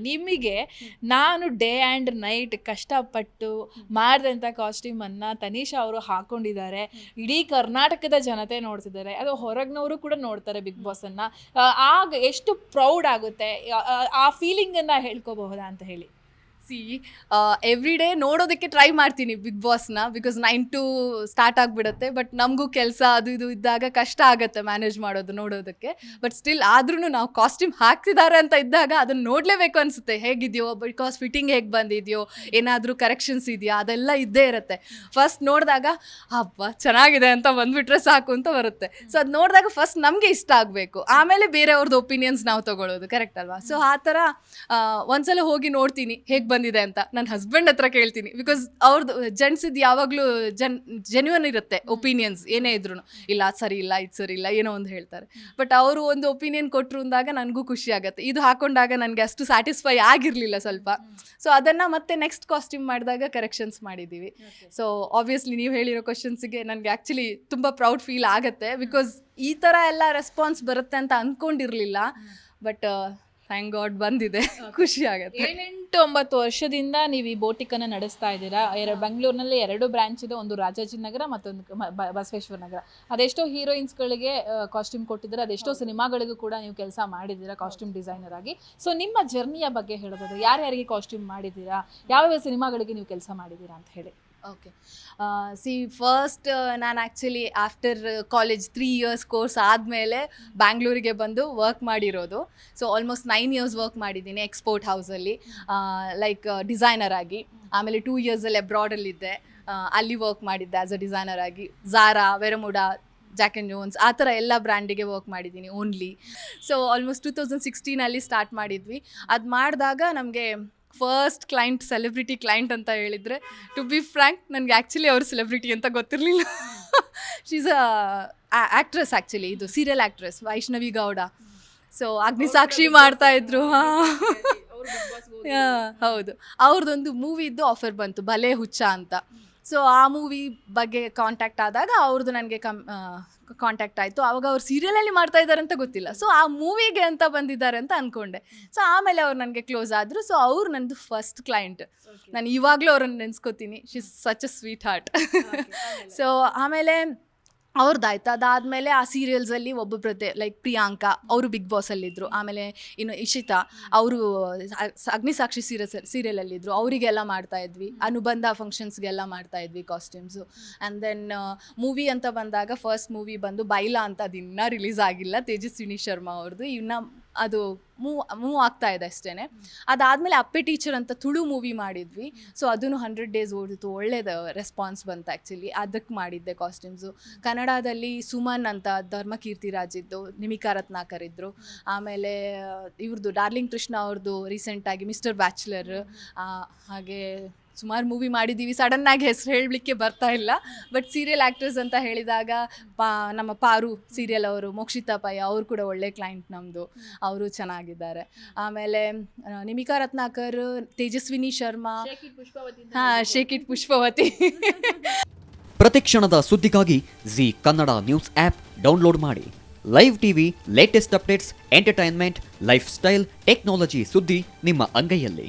ನಿಮಗೆ ನಾನು day and night ಕಷ್ಟಪಟ್ಟು ಮಾಡಿದಂಥ ಕಾಸ್ಟ್ಯೂಮನ್ನು ತನಿಷಾ ಅವರು ಹಾಕೊಂಡಿದ್ದಾರೆ. ಇಡೀ ಕರ್ನಾಟಕದ ಜನತೆ ನೋಡ್ತಿದ್ದಾರೆ. ಅದು ಹೊರಗಿನವರು ಕೂಡ ನೋಡ್ತಾರೆ ಬಿಗ್ ಬಾಸನ್ನು. ಆಗ ಎಷ್ಟು ಪ್ರೌಡ್ ಆಗುತ್ತೆ? ಆ- ಫೀಲಿಂಗನ್ನು ಹೇಳ್ಕೋಬಹುದಾ ಅಂತ ಹೇಳಿ. ಸಿ ಎವ್ರಿ ಡೇ ನೋಡೋದಕ್ಕೆ ಟ್ರೈ ಮಾಡ್ತೀನಿ ಬಿಗ್ ಬಾಸ್ನ ಬಿಕಾಸ್ ನೈನ್ ಟು ಸ್ಟಾರ್ಟ್ ಆಗಿಬಿಡುತ್ತೆ. ಬಟ್ ನಮಗೂ ಕೆಲಸ ಅದು ಇದು ಇದ್ದಾಗ ಕಷ್ಟ ಆಗುತ್ತೆ ಮ್ಯಾನೇಜ್ ಮಾಡೋದು ನೋಡೋದಕ್ಕೆ. ಬಟ್ ಸ್ಟಿಲ್ ಆದ್ರೂ ನಾವು ಕಾಸ್ಟ್ಯೂಮ್ ಹಾಕ್ತಿದ್ದಾರೆ ಅಂತ ಇದ್ದಾಗ ಅದನ್ನು ನೋಡಲೇಬೇಕು ಅನಿಸುತ್ತೆ. ಹೇಗಿದೆಯೋ ಬಿಕಾಸ್ ಫಿಟ್ಟಿಂಗ್ ಹೇಗೆ ಬಂದಿದೆಯೋ, ಏನಾದರೂ ಕರೆಕ್ಷನ್ಸ್ ಇದೆಯಾ, ಅದೆಲ್ಲ ಇದ್ದೇ ಇರುತ್ತೆ. ಫಸ್ಟ್ ನೋಡಿದಾಗ, ಹಬ್ಬ, ಚೆನ್ನಾಗಿದೆ ಅಂತ ಬಂದ್ಬಿಟ್ರೆ ಸಾಕು ಅಂತ ಬರುತ್ತೆ. ಸೊ ಅದು ನೋಡಿದಾಗ ಫಸ್ಟ್ ನಮಗೆ ಇಷ್ಟ ಆಗಬೇಕು. ಆಮೇಲೆ ಬೇರೆಯವ್ರದ್ದು ಒಪಿನಿಯನ್ಸ್ ನಾವು ತಗೊಳ್ಳೋದು ಕರೆಕ್ಟ್ ಅಲ್ವಾ? ಸೊ ಆ ಥರ ಒಂದ್ಸಲ ಹೋಗಿ ನೋಡ್ತೀನಿ, ಹೇಗೆ ಬಂದಿದೆ ಅಂತ ನನ್ನ ಹಸ್ಬೆಂಡ್ ಹತ್ರ ಕೇಳ್ತೀನಿ. ಬಿಕಾಸ್ ಅವ್ರದ್ದು ಜೆಂಟ್ಸಿದ್ದು ಯಾವಾಗಲೂ ಜನ್ ಜೆನ್ಯೂನ್ ಇರುತ್ತೆ ಒಪಿನಿಯನ್ಸ್ ಏನೇ ಇದ್ರು ಇಲ್ಲ ಸರಿ ಇಲ್ಲ ಇದು ಸರಿ ಇಲ್ಲ ಏನೋ ಒಂದು ಹೇಳ್ತಾರೆ. ಬಟ್ ಅವರು ಒಂದು ಒಪಿನಿಯನ್ ಕೊಟ್ಟರು ಅಂದಾಗ ನನಗೂ ಖುಷಿ ಆಗುತ್ತೆ. ಇದು ಹಾಕೊಂಡಾಗ ನನಗೆ ಅಷ್ಟು ಸ್ಯಾಟಿಸ್ಫೈ ಆಗಿರಲಿಲ್ಲ ಸ್ವಲ್ಪ. ಸೊ ಅದನ್ನು ಮತ್ತೆ ನೆಕ್ಸ್ಟ್ ಕಾಸ್ಟ್ಯೂಮ್ ಮಾಡಿದಾಗ ಕರೆಕ್ಷನ್ಸ್ ಮಾಡಿದ್ದೀವಿ ಸೊ ಆಬ್ವಿಯಸ್ಲಿ ನೀವು ಹೇಳಿರೋ ಕ್ವಶನ್ಸ್ಗೆ ನನಗೆ ಆ್ಯಕ್ಚುಲಿ ತುಂಬ ಪ್ರೌಡ್ ಫೀಲ್ ಆಗುತ್ತೆ. ಬಿಕಾಸ್ ಈ ಥರ ಎಲ್ಲ ರೆಸ್ಪಾನ್ಸ್ ಬರುತ್ತೆ ಅಂತ ಅಂದ್ಕೊಂಡಿರಲಿಲ್ಲ ಬಟ್ ಥ್ಯಾಂಕ್ ಗಾಡ್ ಬಂದಿದೆ. ಖುಷಿ ಆಗುತ್ತೆ. ಏಳೆಂಟು ಒಂಬತ್ತು ವರ್ಷದಿಂದ ನೀವು ಈ ಬೋಟಿಕನ್ನು ನಡೆಸ್ತಾ ಇದ್ದೀರಾ? ಎರಡು ಬೆಂಗಳೂರಿನಲ್ಲಿ ಎರಡು ಬ್ರಾಂಚ್ ಇದೆ ಒಂದು ರಾಜಾಜಿನಗರ ಮತ್ತೊಂದು ಬ- ಬಸವೇಶ್ವರ ನಗರ. ಅದೆಷ್ಟೋ ಹೀರೋಯಿನ್ಸ್ಗಳಿಗೆ ಕಾಸ್ಟ್ಯೂಮ್ ಕೊಟ್ಟಿದ್ದೀರಾ ಅದೆಷ್ಟೋ ಸಿನಿಮಾಗಳಿಗೂ ಕೂಡ ನೀವು ಕೆಲಸ ಮಾಡಿದ್ದೀರಾ ಕಾಸ್ಟ್ಯೂಮ್ ಡಿಸೈನರ್ ಆಗಿ. ಸೊ ನಿಮ್ಮ ಜರ್ನಿಯ ಬಗ್ಗೆ ಹೇಳೋದಾದ್ರೆ ಯಾರ್ಯಾರಿಗೆ ಕಾಸ್ಟ್ಯೂಮ್ ಮಾಡಿದ್ದೀರಾ? ಯಾವ್ಯಾವ ಸಿನಿಮಾಗಳಿಗೆ ನೀವು ಕೆಲಸ ಮಾಡಿದ್ದೀರಾ ಅಂತ ಹೇಳಿ. ಓಕೆ ಸಿ ಫಸ್ಟ್ ನಾನು actually after college three years course ಆದಮೇಲೆ ಬ್ಯಾಂಗ್ಳೂರಿಗೆ ಬಂದು ವರ್ಕ್ ಮಾಡಿರೋದು. So almost nine years work ಮಾಡಿದ್ದೀನಿ ಎಕ್ಸ್ಪೋರ್ಟ್ ಹೌಸಲ್ಲಿ ಲೈಕ್ ಡಿಸೈನರ್ ಆಗಿ. ಆಮೇಲೆ ಟೂ ಇಯರ್ಸಲ್ಲಿ ಅಬ್ರಾಡಲ್ಲಿದ್ದೆ ಅಲ್ಲಿ ವರ್ಕ್ ಮಾಡಿದ್ದೆ ಆ್ಯಸ್ ಅ ಡಿಸೈನರ್ ಆಗಿ. Zara Vero Moda Jack and Jones ಆ ಥರ ಎಲ್ಲ ಬ್ರ್ಯಾಂಡಿಗೆ ವರ್ಕ್ ಮಾಡಿದ್ದೀನಿ only so almost two thousand ಸಿಕ್ಸ್ಟೀನಲ್ಲಿ start ಮಾಡಿದ್ವಿ. ಅದು ಮಾಡಿದಾಗ ನಮಗೆ ಫಸ್ಟ್ ಕ್ಲೈಂಟ್ ಸೆಲೆಬ್ರಿಟಿ ಕ್ಲೈಂಟ್ ಅಂತ ಹೇಳಿದರೆ ಟು ಬಿ ಫ್ರ್ಯಾಂಕ್ ನನಗೆ ಆ್ಯಕ್ಚುಲಿ ಅವರು ಸೆಲೆಬ್ರಿಟಿ ಅಂತ ಗೊತ್ತಿರಲಿಲ್ಲ. ಶೀಸ್ ಅ ಆ್ಯಕ್ಟ್ರೆಸ್ ಆ್ಯಕ್ಚುಲಿ ಇದು serial actress Vaishnavi Gowda so Agnisakshi ಮಾಡ್ತಾ ಇದ್ರು ಹಾಂ. ಹೌದು. ಅವ್ರದ್ದೊಂದು ಮೂವಿ ಇದ್ದು ಆಫರ್ ಬಂತು ಬಲೆ ಹುಚ್ಚ ಅಂತ. ಸೊ ಆ ಮೂವಿ ಬಗ್ಗೆ ಕಾಂಟ್ಯಾಕ್ಟ್ ಆದಾಗ ಅವ್ರದ್ದು ನನಗೆ ಕಮ್ ಕಾಂಟ್ಯಾಕ್ಟ್ ಆಯಿತು. ಆವಾಗ ಅವ್ರು ಸೀರಿಯಲಲ್ಲಿ ಮಾಡ್ತಾ ಇದ್ದಾರೆ ಅಂತ ಗೊತ್ತಿಲ್ಲ. ಸೊ ಆ ಮೂವಿಗೆ ಅಂತ ಬಂದಿದ್ದಾರೆ ಅಂತ ಅಂದ್ಕೊಂಡೆ ಸೊ ಆಮೇಲೆ ಅವ್ರು ನನಗೆ ಕ್ಲೋಸ್ ಆದರು. ಸೊ ಅವ್ರು ನನ್ನದು ಫಸ್ಟ್ ಕ್ಲೈಂಟ್ ನಾನು ಇವಾಗಲೂ ಅವ್ರನ್ನ ನೆನೆಸ್ಕೋತೀನಿ. She such a sweetheart so ಆಮೇಲೆ ಅವ್ರದ್ದಾಯ್ತು ಅದಾದಮೇಲೆ ಆ ಸೀರಿಯಲ್ಸಲ್ಲಿ ಪ್ರತಿ ಲೈಕ್ ಪ್ರಿಯಾಂಕಾ ಅವರು ಬಿಗ್ ಬಾಸಲ್ಲಿದ್ದರು ಆಮೇಲೆ ಇನ್ನು ಇಶಿತಾ ಅವರು ಅಗ್ನಿಸಾಕ್ಷಿ ಸೀರಿಯಲ್ಸ್ ಸೀರಿಯಲಲ್ಲಿದ್ದರು ಅವರಿಗೆಲ್ಲ ಮಾಡ್ತಾ ಇದ್ವಿ. ಅನುಬಂಧ ಫಂಕ್ಷನ್ಸ್ಗೆಲ್ಲ ಮಾಡ್ತಾ ಇದ್ವಿ ಕಾಸ್ಟ್ಯೂಮ್ಸು ಆ್ಯಂಡ್ ದೆನ್ ಮೂವಿ ಅಂತ ಬಂದಾಗ ಫಸ್ಟ್ ಮೂವಿ ಬಂದು ಬೈಲಾ ಅಂತ ಅದು ಇನ್ನೂ ರಿಲೀಸ್ ಆಗಿಲ್ಲ. ತೇಜಸ್ವಿನಿ ಶರ್ಮಾ ಅವ್ರದ್ದು ಇನ್ನು ಅದು ಮೂವ್ ಮೂವ್ ಆಗ್ತಾ ಇದೆ ಅಷ್ಟೇ ಅದಾದಮೇಲೆ ಅಪ್ಪೆ ಟೀಚರ್ ಅಂತ ತುಳು ಮೂವಿ ಮಾಡಿದ್ವಿ. ಸೊ ಅದನ್ನು ಹಂಡ್ರೆಡ್ ಡೇಸ್ ಓಡಿತು. ಒಳ್ಳೇದು ರೆಸ್ಪಾನ್ಸ್ ಬಂತು ಆ್ಯಕ್ಚುಲಿ ಅದಕ್ಕೆ ಮಾಡಿದ್ದೆ ಕಾಸ್ಟ್ಯೂಮ್ಸು ಕನ್ನಡದಲ್ಲಿ ಸುಮನ್ ಅಂತ ಧರ್ಮಕೀರ್ತಿ ಇದ್ದು ನಿಮಿಕಾ ರತ್ನಾಕರ್ ಇದ್ದರು ಆಮೇಲೆ ಇವ್ರದ್ದು ಡಾರ್ಲಿಂಗ್ ಕೃಷ್ಣ ಅವ್ರದ್ದು ರೀಸೆಂಟಾಗಿ ಮಿಸ್ಟರ್ ಬ್ಯಾಚುಲರ್ ಹಾಗೆ ಸುಮಾರು ಮೂವಿ ಮಾಡಿದ್ದೀವಿ. ಸಡನ್ನಾಗಿ ಹೆಸರು ಹೇಳಲಿಕ್ಕೆ ಬರ್ತಾ ಇಲ್ಲ. ಬಟ್ ಸೀರಿಯಲ್ ಆ್ಯಕ್ಟರ್ಸ್ ಅಂತ ಹೇಳಿದಾಗ ಪಾ ನಮ್ಮ ಪಾರು ಸೀರಿಯಲ್ ಅವರು ಮೋಕ್ಷಿತಾ ಪೈ ಅವರು ಕೂಡ ಒಳ್ಳೆ ಕ್ಲೈಂಟ್ ನಮ್ಮದು ಅವರು ಚೆನ್ನಾಗಿದ್ದಾರೆ. ಆಮೇಲೆ ನಿಮಿಕಾ ರತ್ನಾಕರ್ ತೇಜಸ್ವಿನಿ ಶರ್ಮಾ. ಹಾಂ ಶೇಕಿಟ್ ಪುಷ್ಪವತಿ. ಪ್ರತಿಕ್ಷಣದ ಸುದ್ದಿಗಾಗಿ Zee Kannada news app download ಮಾಡಿ. Live TV latest updates entertainment lifestyle technology ಸುದ್ದಿ ನಿಮ್ಮ ಅಂಗೈಯಲ್ಲಿ.